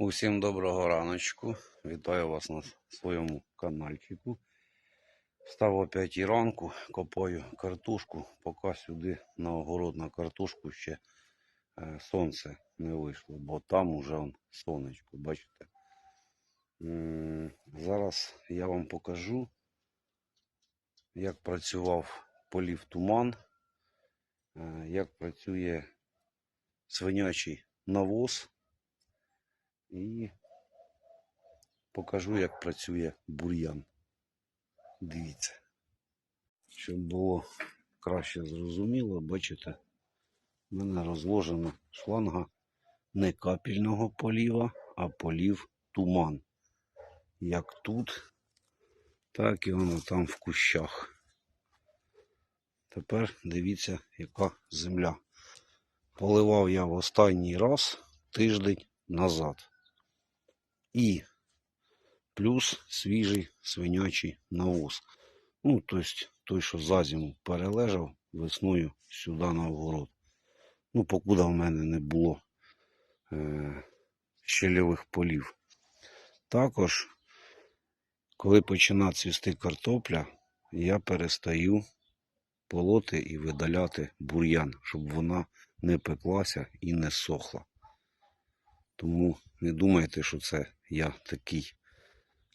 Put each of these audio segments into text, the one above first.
Усім доброго раночку. Вітаю вас на своєму каналчику. Став о 5 ранку, копаю картошку, поки сюди на огород на картошку ще е, сонце не вийшло, бо там уже он, сонечко, бачите. Зараз я вам покажу, як працював полів туман, е, як працює свинячий навоз. І покажу, як працює бур'ян. Дивіться. Щоб було краще зрозуміло, бачите, в мене розложена шланга не капельного поліва, а полів туман. Як тут, так і воно там в кущах. Тепер дивіться, яка земля. Поливав я в останній раз тиждень назад. І плюс свіжий свинячий навоз. Ну, тобто той, що за зиму перележав весною сюди на огород. Ну, покуда в мене не було е- щельових полів. Також, коли починає цвісти картопля, я перестаю полоти і видаляти бур'ян, щоб вона не пеклася і не сохла. Тому не думайте, що це я такий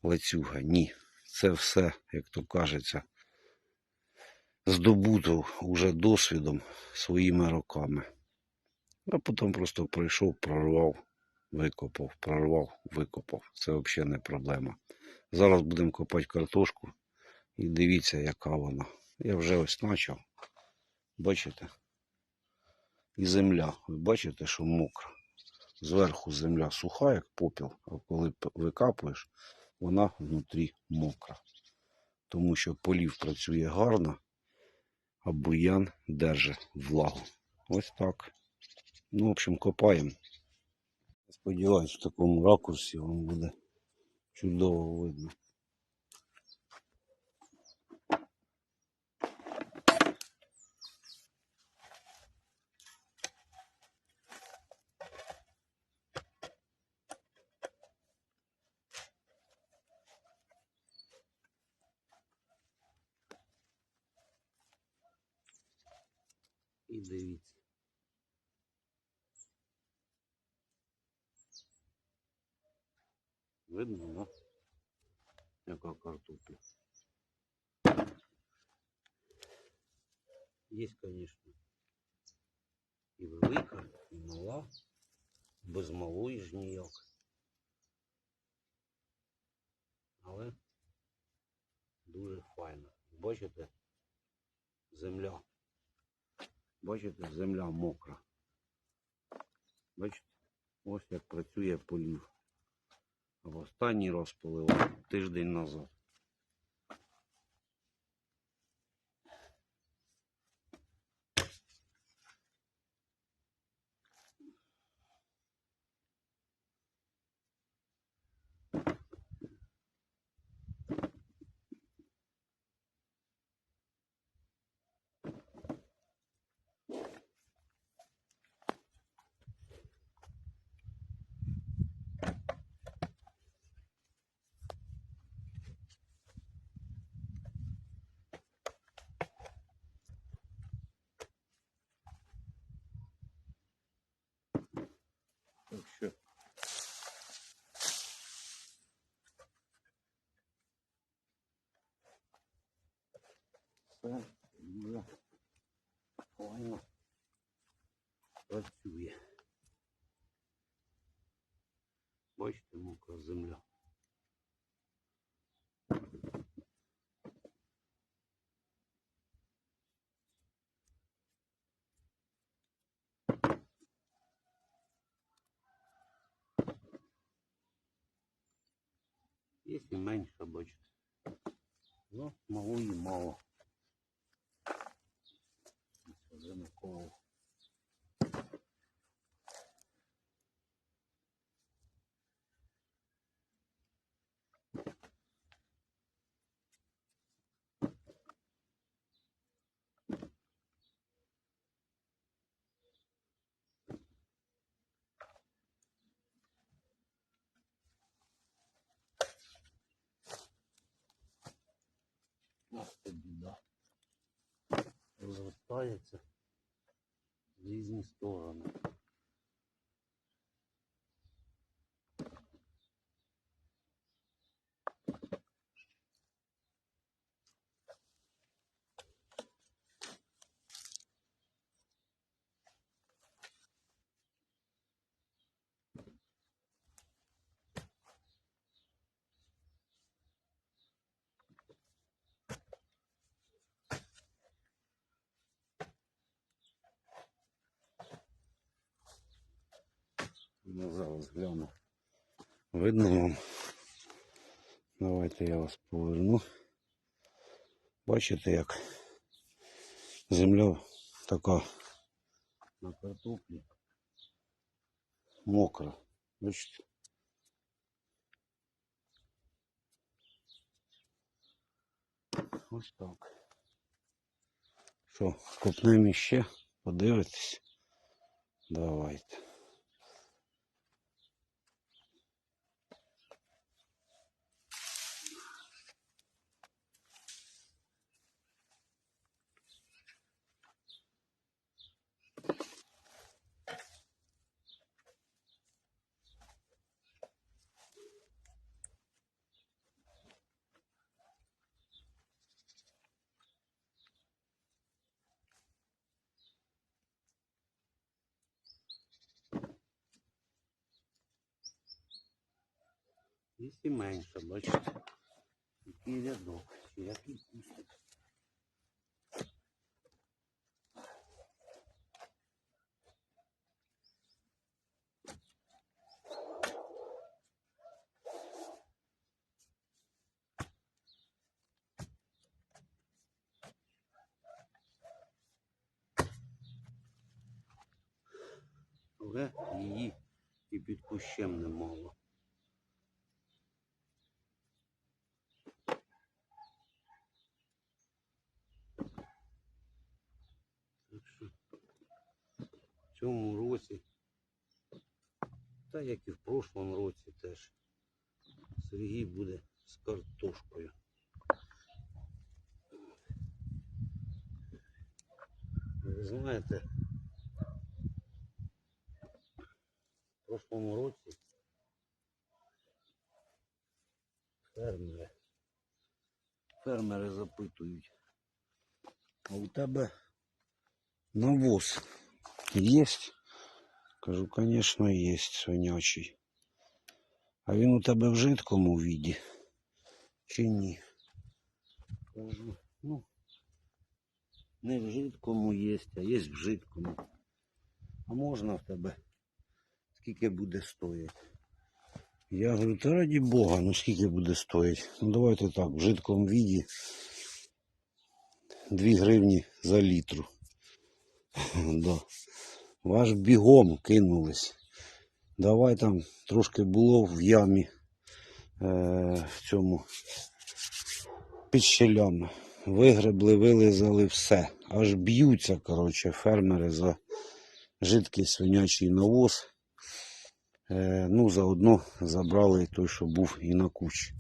лацюга. Ні. Це все, як то кажеться, здобуто уже досвідом своїми роками. А потім просто прийшов, прорвав, викопав, прорвав, викопав. Це взагалі не проблема. Зараз будемо копати картошку і дивіться, яка вона. Я вже ось почав. Бачите? І земля. Ви бачите, що мокра зверху земля суха, як попіл, а коли викапуєш, вона внутрі мокра. Тому що полів працює гарно, а буян держить влагу. Ось так. Ну, в общем, копаємо. Сподіваюсь, в такому ракурсі вам буде чудово видно. І дивіться. Видно, да? Яка картопля. Є, звісно, і велика, і мала. Без малої ж ніяк. Але дуже файно. Бачите? Земля. Бачите, земля мокра. Бачите? Ось як працює полів. В останній раз поливав тиждень назад. Так що все дуже файно працює. Бачите, мокра земля. Є і менше, бачите. Ну, малої мало вже накол. Ах, ти біда. Розвертається різні сторони. Ну, зараз гляну. Видно вам. Давайте я вас поверну. Бачите, як земля така на картоплі мокра. Бачите? Ось так. Що, копнемо іще? Подивитесь? Давайте. Якщо менше, бачите, який рядок, чи який кустик. Її і під кущем немало. Так що в цьому році, та як і в прошлому році теж, Сергій буде з картошкою. Ви знаєте, в прошлому році фермери, фермери запитують, а у тебе навоз есть? Кажу, конечно, есть свинячий. А він у тебе в жидкому віді? Чи ні? Кажу, ну, не в жидкому є, а є в жидкому. А можна в тебе? Скільки буде стоїти? Я говорю, та раді Бога, ну скільки буде стоїти? Ну давайте так, в жидкому віді 2 гривні за літру. Да. Ваш бігом кинулись. Давай там трошки було в ямі е, в цьому під щелями. Вигребли, вилизали все. Аж б'ються, коротше, фермери за жидкий свинячий навоз. Е, ну, заодно забрали той, що був і на кучі.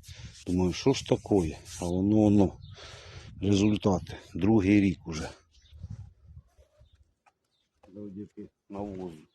Думаю, що ж таке? А воно воно. Результати. Другий рік уже. Завдяки навозу.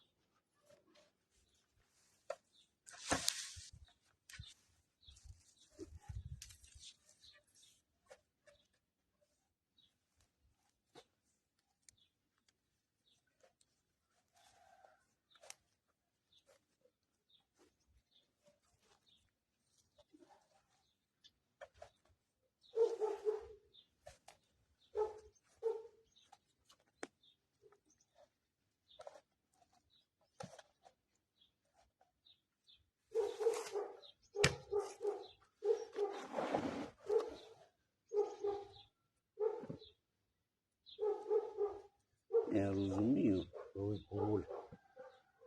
Я розумію, велику роль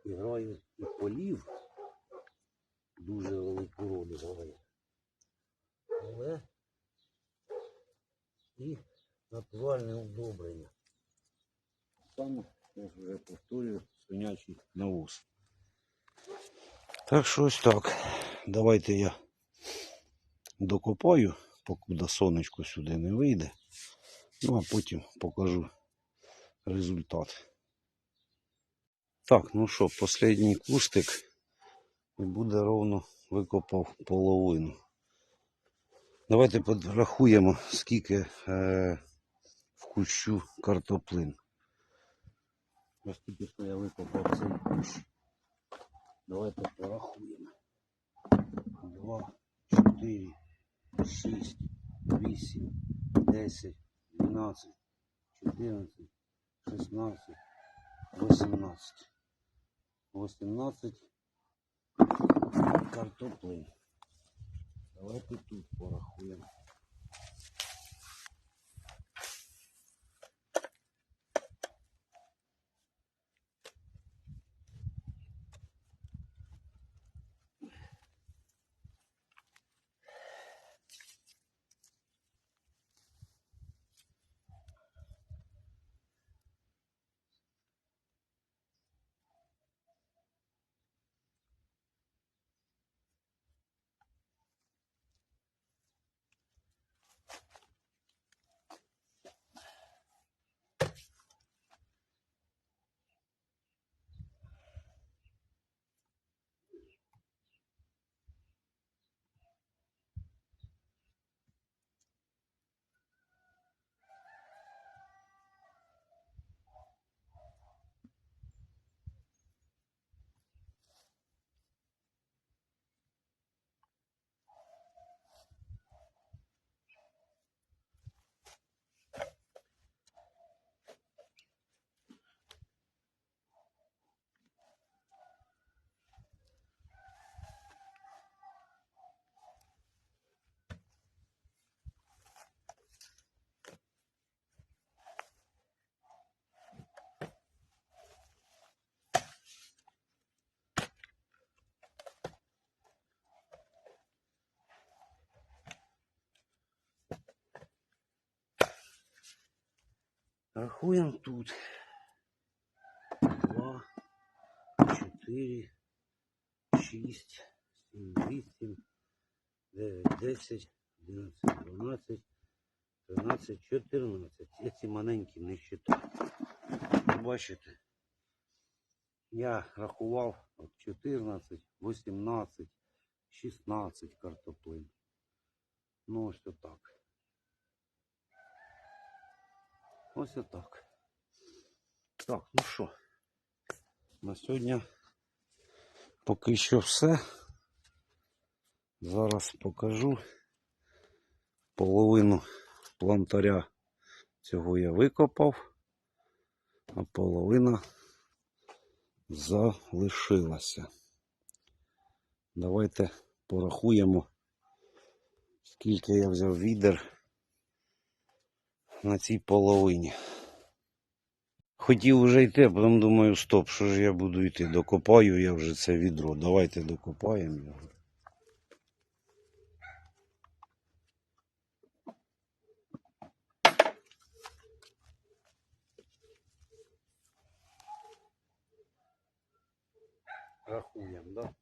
грає і полів. Дуже велику роль грає. Але і натуральне удобрення. Саме, я ж вже повторюю, свинячий навоз. Так що ось так. Давайте я докопаю, покуди сонечко сюди не вийде. Ну а потім покажу результат. Так, ну що, останній кустик і буде ровно викопав половину. Давайте підрахуємо, скільки е, в кущу картоплин. Ось я викопав цей кущ. Давайте порахуємо. 2, 4, 6, 8, 10, 12, 14, 16, 18. 18 картоплин. Давайте тут порахуємо. Рахуємо тут. 2, 4, 6, 7, 8, 9, 10, 11, 12, 13, 14. Я ці маленькі не считаю. Бачите? Я рахував 14, 18, 16 картоплин. Ну ось отак. Ось отак. Так, ну що, на сьогодні поки що все. Зараз покажу половину плантаря цього я викопав, а половина залишилася. Давайте порахуємо, скільки я взяв відер на цій половині. Хотів вже йти, а потім думаю, стоп, що ж я буду йти? Докопаю я вже це відро. Давайте докопаємо його. Рахуємо, да?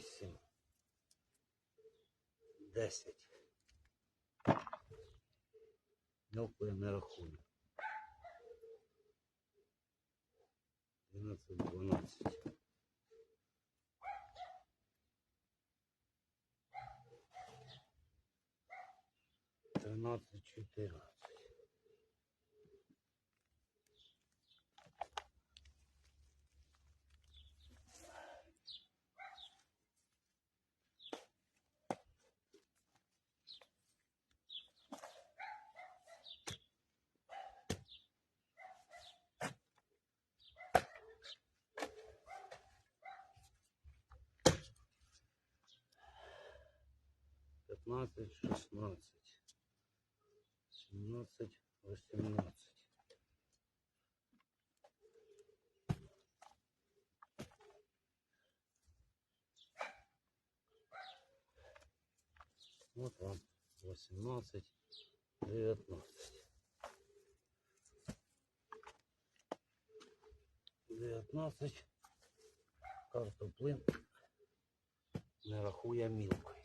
Вісім. Десять. Мелко я не рахую. Дванадцять, дванадцять. Тринадцять, чотирнадцять. Пятнадцать, шестнадцать. Семнадцать, восемнадцать. Вот вам 18, 19. 19. Картоплин не рахує мілкою.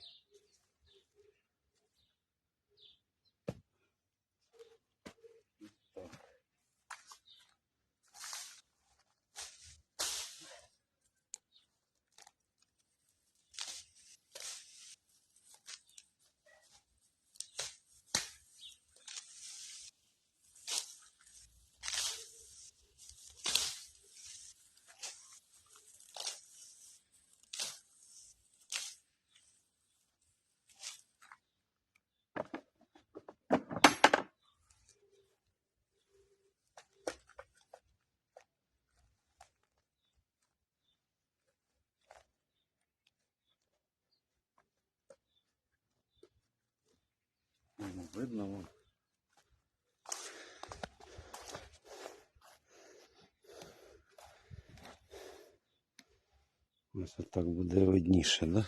Видно вам. Ось так буде видніше, да?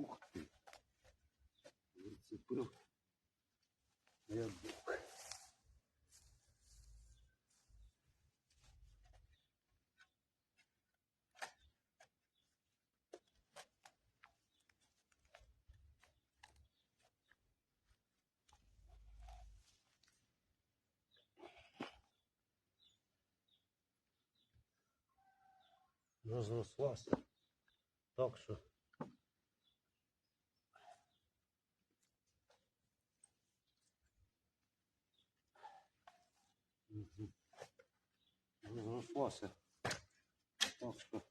Ух ти. Вицепив. Рядок. Розрослася. Так що Розрослася. Так що.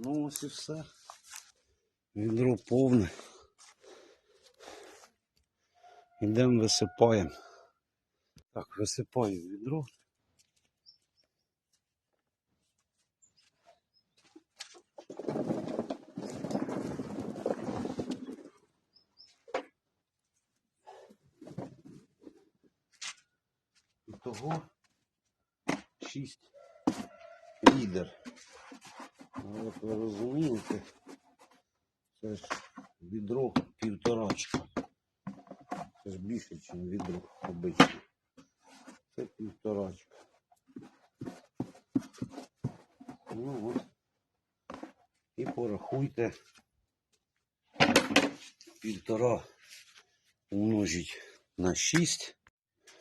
Ну ось і все. Відро повне. Ідемо висипаємо. Так, висипаю відро. Ітого 6 лідер. Ну, Як ви розумієте, це ж відро півторачка. Це ж більше, ніж відро обичне. Це півторачка. Ну от. І порахуйте півтора умножить на 6.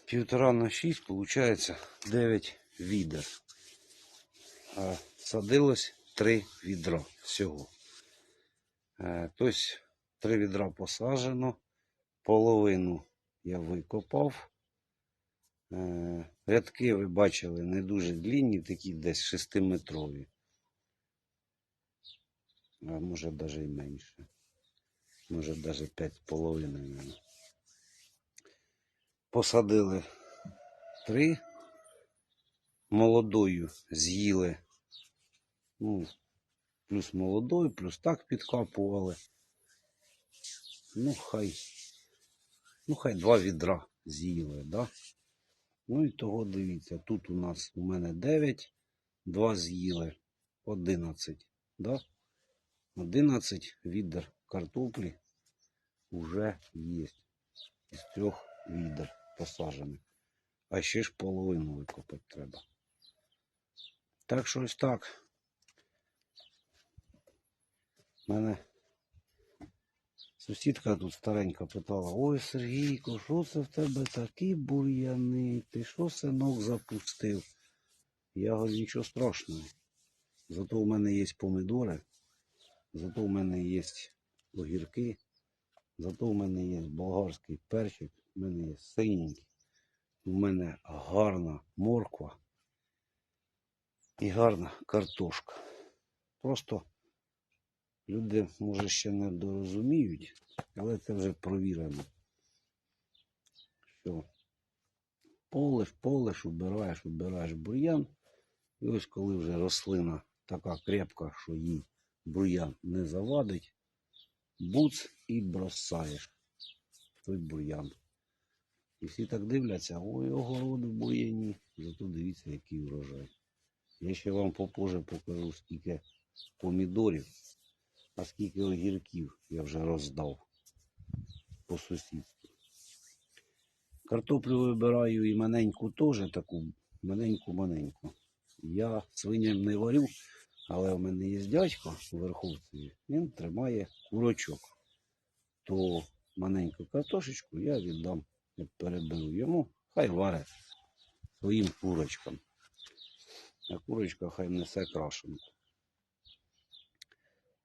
Півтора на 6 виходить 9 відер. А садилось 3 відра всього. Тобто 3 відра посаджено, половину я викопав. Е, Рядки ви бачили не дуже длінні, такі десь 6-метрові. А може навіть і менше. Може навіть 5,5. мабуть. Посадили 3. Молодою з'їли. Ну, плюс молодою, плюс так підкапували. Ну, хай. Ну, хай два відра з'їли, да? Ну і того дивіться, тут у нас у мене 9, 2 з'їли 11, да? 11 відер картоплі вже є із трьох відер посаджених. А ще ж половину викопати треба. Так що ось так. Мене сусідка тут старенька питала, ой, Сергійко, що це в тебе такі бур'яни? Ти що синок запустив? Я говорю, нічого страшного. Зато у мене є помідори, зато у мене є огірки, зато у мене є болгарський перчик, у мене є синенький, у мене гарна морква і гарна картошка. Просто люди, може, ще не дорозуміють, але це вже провірено. Що полиш, полиш, убираєш, убираєш бур'ян. І ось коли вже рослина така крепка, що їй бур'ян не завадить, буц і бросаєш той бур'ян. І всі так дивляться, ой, огород в бур'яні. Зато дивіться, який урожай. Я ще вам попозже покажу, скільки помідорів, а скільки огірків я вже роздав по сусідству. Картоплю вибираю і маленьку теж таку, маленьку-маленьку. Я свиням не варю, але в мене є дядько у Верховці, він тримає курочок. То маленьку картошечку я віддам, як переберу йому, хай варить своїм курочкам. А курочка хай несе крашенку.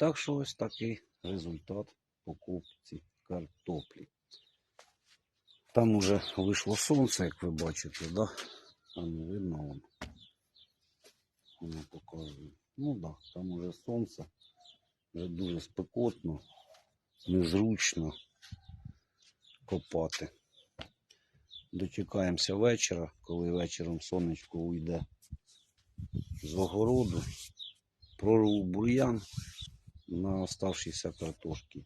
Так що ось такий результат покупці картоплі. Там уже вийшло сонце, як ви бачите, да? А не видно воно. Воно показує. Ну так, да, там уже сонце. Вже дуже спекотно, незручно копати. Дочекаємося вечора, коли вечором сонечко уйде з огороду, прорву бур'ян на оставшіся картошки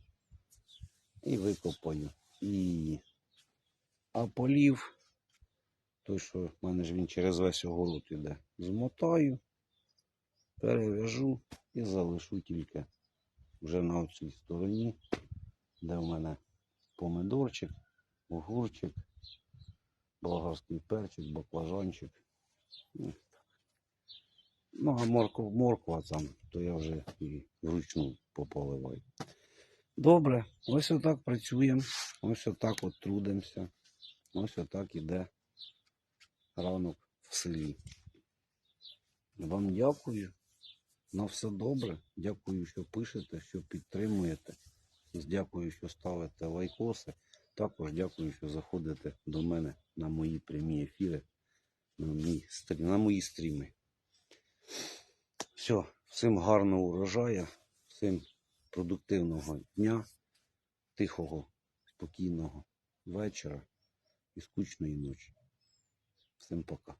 і викопаю. І а полів, той, що в мене ж він через весь огород іде, змотаю, перев'яжу і залишу тільки вже на цій стороні, де в мене помидорчик, огурчик, болгарський перчик, баклажанчик. Ну, а морква, морква там, то я вже і вручну пополиваю. Добре, ось отак працюємо, ось отак от трудимося, ось отак іде ранок в селі. Вам дякую. На все добре. Дякую, що пишете, що підтримуєте. Дякую, що ставите лайкоси. Також дякую, що заходите до мене на мої прямі ефіри, на, стрі- на мої стріми. Все, Всім гарного урожаю, всім продуктивного дня, тихого, спокійного вечора і скучної ночі. Всім пока.